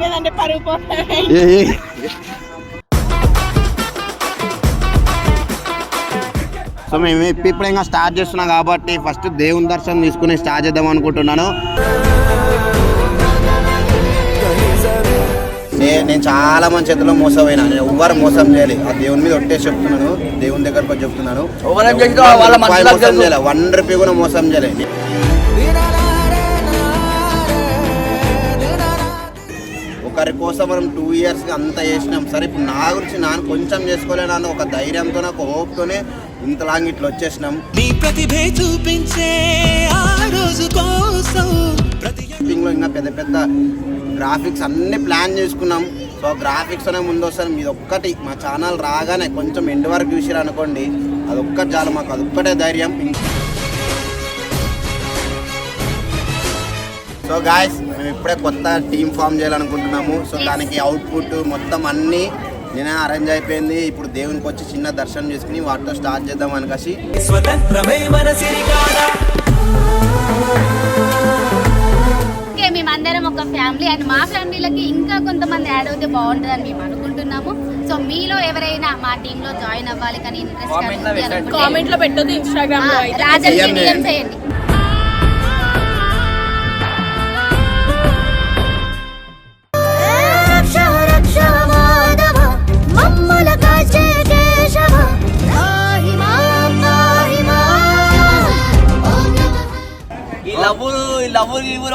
లేదంటే పరుగు ఏ. సో మేము ఇప్పు- ఇప్పుడు ఇంకా స్టార్ట్ చేస్తున్నాం కాబట్టి ఫస్ట్ దేవుని దర్శనం తీసుకుని స్టార్ట్ చేద్దాం అనుకుంటున్నాను. నేను చాలా మంది చేతిలో మోసపోయినా. నేను ఎవ్వరు మోసం చేయాలి. ఆ దేవుని మీద ఒట్టేసి చెప్తున్నాను. దేవుని దగ్గరకు చెప్తున్నాను. వన్ రూపీ కూడా మోసం చేయలేదు ఒకరి కోసం మనం టూ ఇయర్స్గా అంత చేసినాం. సరే ఇప్పుడు నా గురించి నాన్న కొంచెం చేసుకోలేను అన్న ఒక ధైర్యంతో ఒక హోప్తోనే ఇంతలాంగ్ ఇట్లా వచ్చేసినాం. నీ ప్రతిభే చూపించే ఆ రోజు కోసం ప్రతి షూటింగ్లో ఇంకా పెద్ద పెద్ద గ్రాఫిక్స్ అన్ని ప్లాన్ చేసుకున్నాం. సో గ్రాఫిక్స్ అనే ముందు వస్తాను. మీది ఒక్కటి మా ఛానల్ రాగానే కొంచెం ఎండ్ వరకు చూసిరు అనుకోండి అదొక్కటి చాలు మాకు అదొక్కటే ధైర్యం. సో గాయస్ మేము ఇప్పుడే కొత్త టీం ఫామ్ చేయాలనుకుంటున్నాము. సో దానికి అవుట్పుట్ మొత్తం అన్నీ నేనే అరేంజ్ అయిపోయింది. ఇప్పుడు దేవునికి వచ్చి చిన్న దర్శనం చేసుకుని వాటితో స్టార్ట్ చేద్దాం అనుకసి మేమందరం ఒక ఫ్యామిలీ అండ్ మా ఫ్యామిలీలకి ఇంకా కొంతమంది యాడ్ అవుతే బాగుంటుందని మేము అనుకుంటున్నాము. సో మీలో ఎవరైనా మా టీమ్లో జాయిన్ అవ్వాలి కానీ. ఇంట్రెస్ట్ కామెంట్లో పెట్టొద్దు ఇన్స్టాగ్రామ్ చేయండి.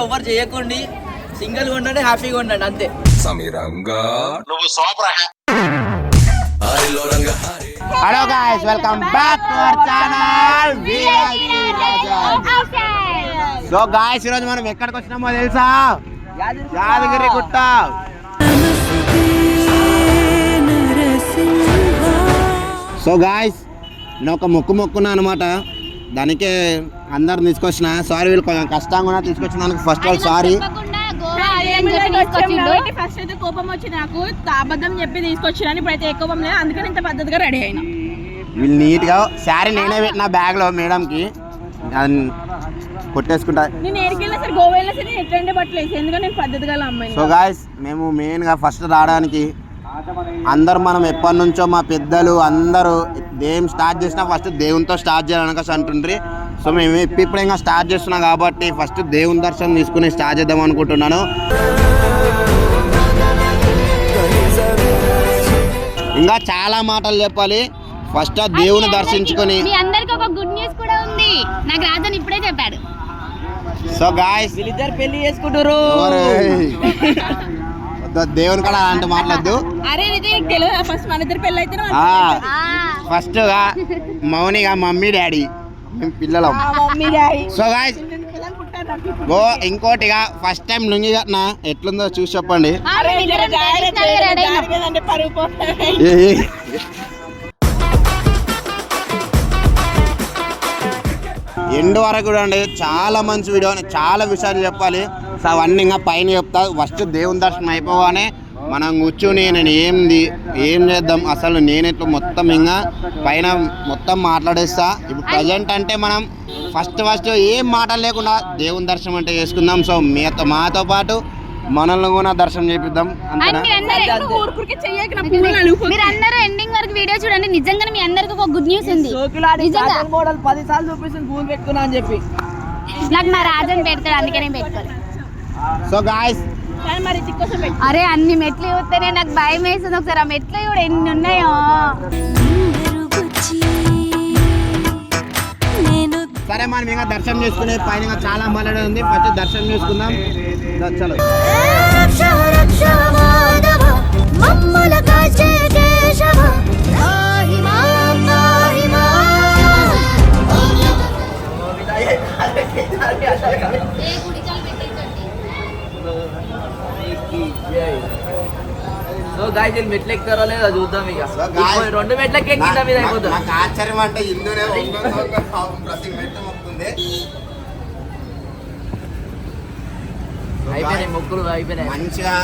ఎవరు చేయకండి. సింగిల్గా ఉండండి హ్యాపీగా ఉండండి అంతే. Hello guys welcome back to our channel so guys ఈరోజు మనం ఎక్కడికి వచ్చినామో తెలుసా? యాదగిరి గుట్ట. సో గాయస్ నేను ఒక మొక్కు మొక్కున్నా అనమాట దానికే అందరు తీసుకొచ్చిన సారీ వీళ్ళు కొంచెం కష్టంగా ఉన్నా తీసుకొచ్చినందుకు ఫస్ట్ ఆల్ సారీ ఫస్ట్ అయితే కోపం వచ్చి నాకు అబద్ధం చెప్పి ఇప్పుడైతే కోపం లేదు. అందుకని ఇంత పద్ధతిగా రెడీ అయినా. వీళ్ళు నీట్గా శారీ నేనే పెట్టిన బ్యాగ్లో మేడంకి. అది కొట్టేసుకుంటా. నేను ఏడికెళ్ళినా సరే గోవా వెళ్ళినా సరే ఎట్లాంటి బట్టలు వేసి ఎందుకంటే నేను పద్ధతిగా అమ్మాయి సో గాయస్ మేము మెయిన్గా ఫస్ట్ రావడానికి అందరు మనం ఎప్పటి నుంచో మా పెద్దలు అందరూ దేం స్టార్ట్ చేసినా ఫస్ట్ దేవునితో స్టార్ట్ చేయాలనక అంటుండ్రి సో మేము ఇప్పు- ఇప్పుడు ఇంకా స్టార్ట్ చేస్తున్నాం కాబట్టి ఫస్ట్ దేవుని దర్శనం తీసుకుని స్టార్ట్ చేద్దాం అనుకుంటున్నాను. ఇంకా చాలా మాటలు చెప్పాలి. ఫస్ట్ ఆ దేవుని దర్శించుకొని మీ అందరికి ఒక గుడ్ న్యూస్ కూడా ఉంది. నాకు రాజన్ ఇప్పుడే చెప్పాడు. సో గాయస్ వీళ్ళిద్దరు పెళ్ళి చేసుకుంటారు దేవుని కాడ అలాంటి మాట్లాడద్దు. అరే ఫస్ట్ మన ఇద్దరు పెళ్ళి అయితే ఆ, ఫస్ట్గా మౌనిగా మమ్మీ డాడీ. మేము పిల్లలం. సో గాయస్ గో ఇంకోటిగా ఫస్ట్ టైం లుంగి కట్టినా ఎట్లుందో చూసి చెప్పండి. ఎండ్ వరకు చూడండి చాలా మంచి వీడియో చాలా విషయాలు చెప్పాలి. సో అవన్నీ ఇంకా పైన చెప్తా. ఫస్ట్ దేవుని దర్శనం అయిపోగానే మనం కూర్చుని నేను ఏంది ఏం చేద్దాం అసలు నేను ఇట్లా మొత్తం ఇంకా పైన మొత్తం మాట్లాడేస్తా. ఇప్పుడు ప్రజెంట్ అంటే మనం ఫస్ట్ ఫస్ట్ ఏం మాటలు లేకుండా దేవుని దర్శనం అంటే చేసుకుందాం. సో మీతో మాతో పాటు మనల్ని కూడా దర్శనం చేపిద్దాం. మీరు అందరూ ఎండింగ్ వరకు వీడియో చూడండి. నిజంగానే మీ అందరికి ఒక గుడ్ న్యూస్ ఉంది. నిజంగా. మోడల్ పది సార్లు చూపిస్తుంది పూలు పెట్టుకున్నా అని చెప్పి. నాకు మా రాజన్ పెడతాడు అందుకనే పెట్టుకోవాలి సో గాయస్ అరే అన్ని మెట్లు చూస్తేనే నాకు భయం వేస్తుంది. ఒకసారి ఆ మెట్లు కూడా ఎన్ని ఉన్నాయో. సరే మనం ఇంకా దర్శనం చేసుకునే పైన చాలా మల్లడే ఉంది. ఫస్ట్ దర్శనం చేసుకుందాం. చలో మమ్మల కాచే కేశవ. సో గాయస్ వీళ్ళు మెట్లు ఎక్కుతారో లేదో చూద్దాం ఇక. రెండు మెట్లకి ఎక్కింద మీద అయిపోతుంది? నాకు ఆశ్చర్యం అంటే పాపం ప్రతి మెట్టు మొక్కుతుంది అయిపోయినాయి మొక్కులు అయిపోయినాయి. మంచిగా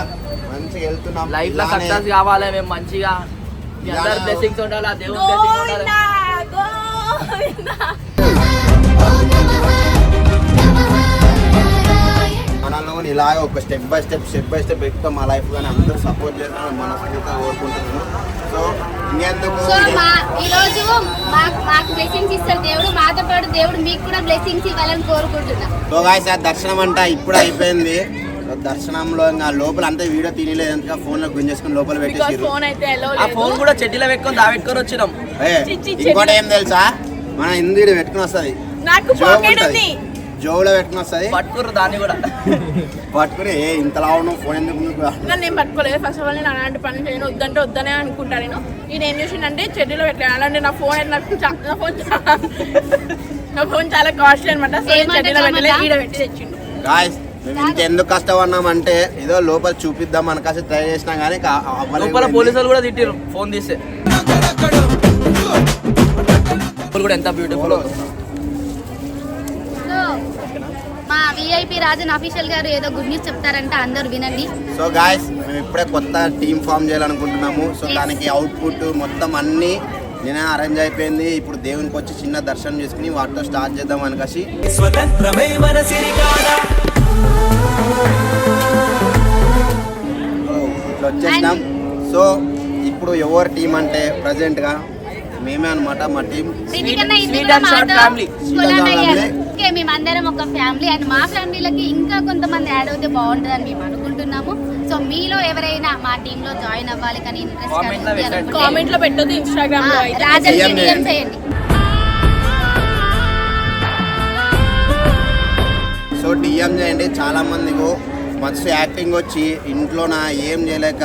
మంచిగా వెళ్తున్నాం. లైఫ్లో సక్సెస్ కావాలి మేము మంచిగా. మీ అందరు బ్లెస్సింగ్స్ ఉండాలి? ఆ దేవుని బ్లెస్సింగ్ ఉండాలి? కూడా ఇలాగ ఒక step by step step by step ఎక్కువ మా లైఫ్ కానీ అందరూ సపోర్ట్ చేస్తారని మనస్ఫూర్తిగా కోరుకుంటున్నాను సో ఇంకెందుకు సో మా ఈరోజు మాకు మాకు బ్లెస్సింగ్స్ ఇస్తారు దేవుడు మాతో పాటు దేవుడు మీకు కూడా బ్లెస్సింగ్స్ ఇవ్వాలని కోరుకుంటున్నాం. సో గాయస్ ఆ దర్శనం అంట ఇప్పుడు అయిపోయింది. దర్శనంలో ఇంకా లోపల అంతా వీడియో తినలేదు ఎందుకంటే ఫోన్లో గుంజేసుకుని లోపల పెట్టేసి ఫోన్ అయితే ఎలో ఆ ఫోన్ కూడా చెట్టిలో పెట్టుకొని దాపెట్టుకొని వచ్చినాం. ఇంకోటి ఏం తెలుసా? మన హిందీ పెట్టుకుని వస్తుంది. నాకు పాకెట్ ఉంది. జోబులో పెట్టుకుని వస్తుంది పట్టుకుర్రు దాన్ని కూడా. పట్టుకుని ఏ ఇంతలా ఉన్నావు ఫోన్ ఎందుకు నీకు?" నన్ను నేను పట్టుకోలేదు. ఫస్ట్ ఆఫ్ ఆల్ నేను అలాంటి పని చేయను. వద్దంటే వద్దనే అనుకుంటా నేను. నేను ఏం చేసిండంటే చెడ్డీలో పెట్టాను అలాంటి నా ఫోన్ అయితే నాకు చా- నా ఫోన్ నా ఫోన్ చాలా కాస్ట్లీ అనమాట సో చెడ్డీలో? ఈడ పెట్టి తెచ్చిండు. గాయస్ మేము ఇంకెందుకు కష్టపడినామంటే ఏదో లోపల చూపిద్దాం మనకాసి ట్రై చేసినాం కానీ. లోపల పోలీసులు కూడా తిట్టిరు ఫోన్ తీస్తే. కూడా ఎంత బ్యూటిఫుల్ సో మా విఐపి రాజన్ అఫీషియల్ గారు ఏదో గుడ్ న్యూస్ చెప్తారంట అందరూ వినండి. సో గాయస్ మేము ఇప్పుడే కొత్త టీం ఫామ్ చేయాలనుకుంటున్నాము. సో దానికి అవుట్పుట్ మొత్తం అన్ని నేనే అరేంజ్ అయిపోయింది. ఇప్పుడు దేవునికి వచ్చి చిన్న దర్శనం చేసుకుని వాటితో స్టార్ట్ చేద్దాం అనకసి స్వతంత్రమే మన సిరికాడ ఇట్లా వచ్చేసినాం సో ఇప్పుడు ఎవరు టీం అంటే ప్రజెంట్గా? మేమే అన్నమాట మా టీం. ఓకే మేమందరం ఒక ఫ్యామిలీ అండ్ మా ఫ్యామిలీలకి ఇంకా కొంతమంది యాడ్ అవుతే బాగుంటుందని మేము అనుకుంటున్నాము సో మీలో ఎవరైనా మా టీమ్లో జాయిన్ అవ్వాలి కానీ. ఇంట్రెస్ట్ కామెంట్లో పెట్టొద్దు ఇన్స్టాగ్రామ్లో రాజన్. చేయండి సో డిఎం చేయండి చాలా మందికి మస్తు యాక్టింగ్ వచ్చి ఇంట్లో నా ఏం చేయలేక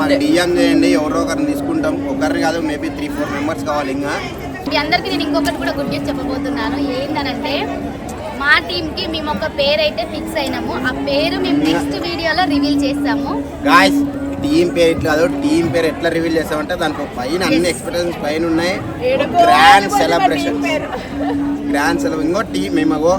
మరి డిఎం చేయండి ఎవరో ఒకరిని తీసుకుంటాం. ఒకరిని కాదు మేబీ త్రీ ఫోర్ మెంబర్స్ కావాలి ఇంకా. మీ అందరికి నేను ఇంకొకటి కూడా గుడ్ న్యూస్ చెప్పబోతున్నాను. ఏంటనంటే మా టీమ్కి మేము ఒక పేరు అయితే ఫిక్స్ అయినాము. ఆ పేరు మేము నెక్స్ట్ వీడియోలో రివీల్ చేస్తాము. గాయస్ టీం పేరు ఇట్లా కాదు టీం పేరు ఎట్లా రివీల్ చేస్తామంటే దానికి పైన అన్ని. ఎక్స్పెక్టేషన్స్ పైన ఉన్నాయి గ్రాండ్ సెలబ్రేషన్. గ్రాండ్ సెలబ్రేషన్ ఇంకో టీం మేమగో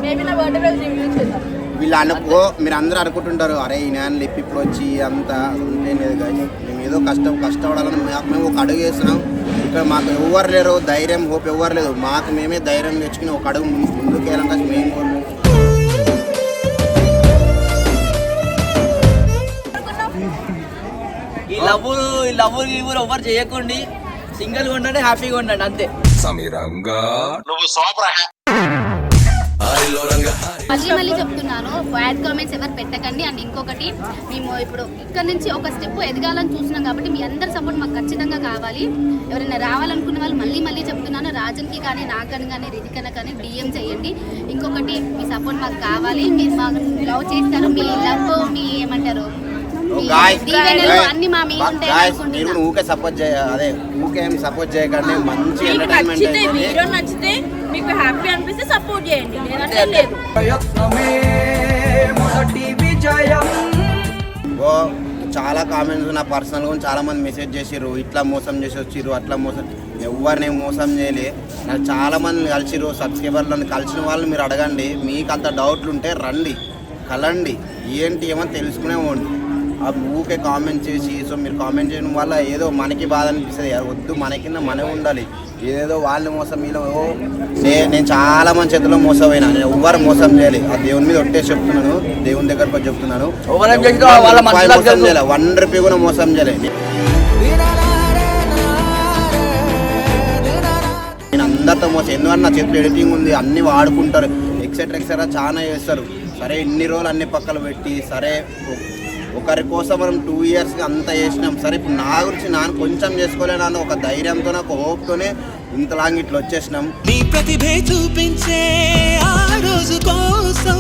వీళ్ళు అనుకో మీరు అందరూ అనుకుంటుంటారు అరే ఈ నేను లిప్ ఇప్పుడు వచ్చి అంత అంతేం లేదు guys. మేము ఏదో కష్టం కష్టపడాలని మేము ఒక అడుగు వేస్తున్నాం ఇక్కడ మాకు ఎవరు లేరు ధైర్యం హోప్ ఎవరు లేదు మాకు మేమే ధైర్యం తెచ్చుకుని ఒక అడుగు ముందు- ముందుకు వెళ్ళాం కదా మేము లవ్ లవ్ గివ్వులు ఎవరు చేయకండి. సింగిల్గా ఉండండి హ్యాపీగా ఉండండి అంతే మళ్ళీ మళ్ళీ చెప్తున్నాను బ్యాడ్ కామెంట్స్ ఎవరు పెట్టకండి. అండ్ ఇంకొకటి మేము ఇప్పుడు ఇక్కడ నుంచి ఒక స్టెప్ ఎదగాలని చూస్తున్నాం కాబట్టి మీ అందరి సపోర్ట్ మాకు ఖచ్చితంగా కావాలి. ఎవరైనా రావాలనుకున్న వాళ్ళు మళ్ళీ మళ్ళీ చెప్తున్నాను రాజన్కి కానీ నాకని కానీ రితికన కానీ డిఎం చేయండి. ఇంకొకటి మీ సపోర్ట్ మాకు కావాలి. మీరు మాకు లవ్ చేస్తారు మీ లవ్ మీ ఏమంటారు? మీరు అనుకుంటున్నాం. ఊకే సపోర్ట్ చేయ అదే ఊకే ఏం సపోర్ట్ చేయకండి మంచి ఎంటర్టైన్మెంట్ నచ్చితే అయిపోయింది వీడియో నచ్చితే మీకు హ్యాపీ అనిపిస్తే సపోర్ట్ చేయండి. లేదంటే లేదు. ఓ చాలా కామెంట్స్ నా పర్సనల్గా చాలా మంది మెసేజ్ చేసిర్రు. ఇట్లా మోసం చేసి వచ్చిర్రు అట్లా మోసం. ఎవరిని మోసం చేయలే. నాకు చాలా మంది కలిసిర్రు సబ్స్క్రైబర్లను కలిసిన వాళ్ళు మీరు అడగండి. మీకు అంత డౌట్లు ఉంటే రండి కలండి. ఏంటి ఏమో తెలుసుకునే పోండి ఆ ఊకే కామెంట్ చేసి సో మీరు కామెంట్ చేయడం వల్ల ఏదో మనకి బాధ అనిపిస్తుంది. "యార్ వద్దు మన కింద మనమే ఉండాలి. ఏదేదో వాళ్ళని మోసం మీలో నేను చాలా మంది చేతిలో మోసపోయినా. నేను ఎవ్వరు మోసం చేయాలి. ఆ దేవుని మీద ఒట్టేసి చెప్తున్నాను. దేవుని దగ్గరకు చెప్తున్నాను. వాళ్ళ మోసం. చేయలే. వన్ రూపీ కూడా మోసం చేయలేదు నేను అందరితో మోసం. ఎందుకంటే నా చేతిలో ఎడిటింగ్ ఉంది అన్ని వాడుకుంటారు ఎక్సెట్రా ఎక్సెట్రా చాలా చేస్తారు. సరే ఇన్ని రోజులు అన్ని పక్కన పెట్టి సరే ఒకరి కోసం మనం టూ ఇయర్స్కి అంత చేసినాం. సరే ఇప్పుడు నా గురించి నాన్న కొంచెం చేసుకోలేనన్న ఒక ధైర్యంతో ఒక హోప్తోనే ఇంతలాంగ్ ఇట్లా వచ్చేసినాం. నీ ప్రతిభే చూపించే ఆ రోజు కోసం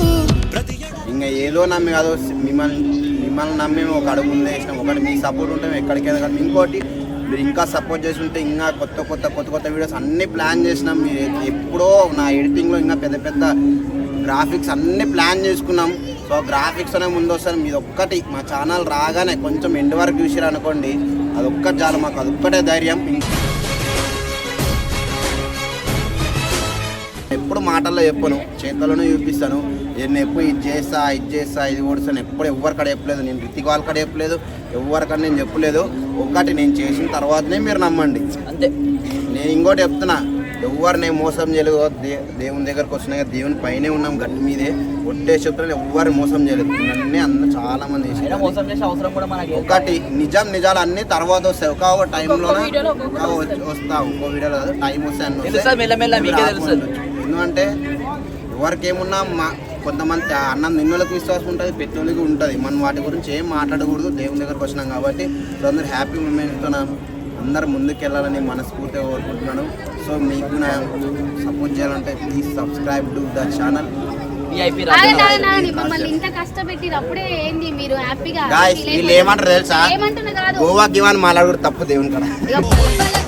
ఇంకా ఏదో నమ్మి కాదు మిమ్మల్ని మిమ్మల్ని నమ్మి మేము ఒక అడుగు ముందు వేసినాం. ఒకటి మీ సపోర్ట్ ఉంటే మేము ఎక్కడికి వెళ్ళగలం ఇంకోటి మీరు ఇంకా సపోర్ట్ చేసి ఉంటే ఇంకా కొత్త కొత్త కొత్త కొత్త వీడియోస్ అన్నీ ప్లాన్ చేసినాం. మీరు ఎప్పుడో నా ఎడిటింగ్లో ఇంకా పెద్ద పెద్ద గ్రాఫిక్స్ అన్నీ ప్లాన్ చేసుకున్నాం. సో గ్రాఫిక్స్ అనే ముందు వస్తారు మీది ఒక్కటి. మా ఛానల్ రాగానే కొంచెం ఎండ్ వరకు చూసిరు అనుకోండి అదొక్కటి చాలు మాకు. అదొక్కటే ధైర్యం. ఎప్పుడు మాటల్లో చెప్పను చేతుల్లోనే చూపిస్తాను. నేను ఎప్పుడు ఇది చేస్తా ఇది చేస్తా ఇది ఓడిస్తాను. ఎప్పుడు ఎవరికడ చెప్పలేదు. నేను రితిక్ వాళ్ళ కాడ చెప్పలేదు. ఎవరికడ నేను చెప్పలేదు. ఒకటి నేను చేసిన తర్వాతనే మీరు నమ్మండి. అంతే. నేను ఇంకోటి చెప్తున్నా. ఎవరిని మోసం చేయలేదు. దే దేవుని దగ్గరకు వచ్చినాక దేవుని పైనే ఉన్నాం గట్టి మీదే. ఒట్టే చెప్తాను ఎవరు మోసం చేయలేదు. నన్నే అందరూ చాలా మంది ఒకటి నిజం నిజాలు అన్ని తర్వాత వస్తాయి. ఒక ఒక టైంలో వస్తా ఒక్కో వీడియోలో కాదు. టైం వస్తాయి అన్ని. ఎందుకంటే ఎవరికి ఏమున్నా మా కొంతమంది అన్నం నిన్నలకు విశ్వాసం ఉంటుంది పెట్రోల్కి ఉంటుంది. మనం వాటి గురించి ఏం మాట్లాడకూడదు. దేవుని దగ్గరకు వచ్చినాం కాబట్టి అందరు హ్యాపీ మూమెంట్తో అందరు ముందుకు వెళ్ళాలని మనస్ఫూర్తిగా కోరుకుంటున్నాను. సో మీకు నా సపోర్ట్ చేయాలంటే please subscribe to the channel VIP ఆగండి, ఆగండి, ఆగండి. మమ్మల్ని ఇంత కష్టపెట్టి అప్పుడే ఏంది మీరు? హ్యాపీగా గాయస్ feel వీళ్ళు ఏమంటారు తెలుసా? గోవా గివాన్ మాట్లాడు తప్పు దేవుని కదా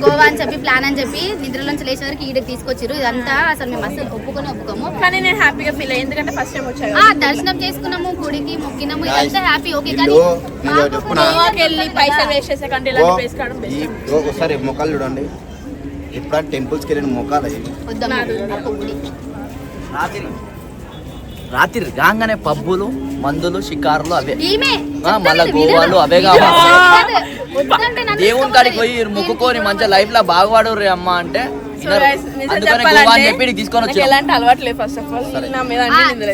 గోవా అని చెప్పి ప్లాన్ అని చెప్పి నిద్రలోంచి లేచే వరకు ఈడకి తీసుకొచ్చారు ఇదంతా అసలు మేము అసలు ఒప్పుకొని ఒప్పుకోము. కానీ నేను హ్యాపీగా ఫీల్ అయ్యి. ఎందుకంటే ఫస్ట్ టైం వచ్చాను ఆ దర్శనం చేసుకున్నాము గుడికి మొక్కినాము ఇదంతా హ్యాపీ. ఓకే కానీ వీళ్ళు? గోవాకి పైసలు వేస్ట్ చేసే కంటే ఇలాంటి ప్లేస్ కావడం ఈ బెస్ట్ ఓ- ఒకసారి మొక్కలు చూడండి. ఎప్పుడైనా టెంపుల్స్కి వెళ్ళిన మొక్కలు. రాత్రి రాత్రి రాగానే పబ్బులు మందులు షికారులు అవే. మళ్ళా. గోవాలు అవే కావాలి. దేవుని కాడికి పోయి మొక్కుకొని మంచిగా లైఫ్లో బాగుపడు రే అమ్మ అంటే.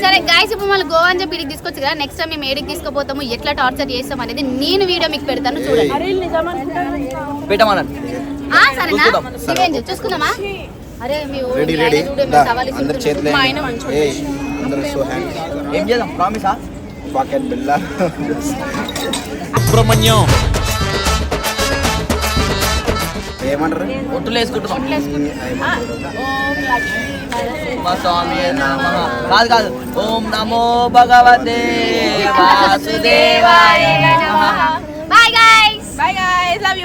సరే. గాయస్ ఇప్పుడు మళ్ళీ గోవా అని చెప్పి తీసుకొచ్చు కదా నెక్స్ట్ టైం మేము ఏడికి తీసుకుపోతాము ఎట్లా టార్చర్ చేస్తాం అనేది నేను వీడియో మీకు పెడతాను చూడండి. పెట్టమనండి. సరేనా? చూసుకుందామా? అరే మీ సవాలు ఏం చేద్దాం? ప్రామిసా పాకెట్ బిల్లా సుబ్రహ్మణ్యం ఏమంటారు ఒట్టులు. కాదు కాదు ఓం నమో భగవతే వాసుదేవాయ నమః bye guys Bye guys, love you.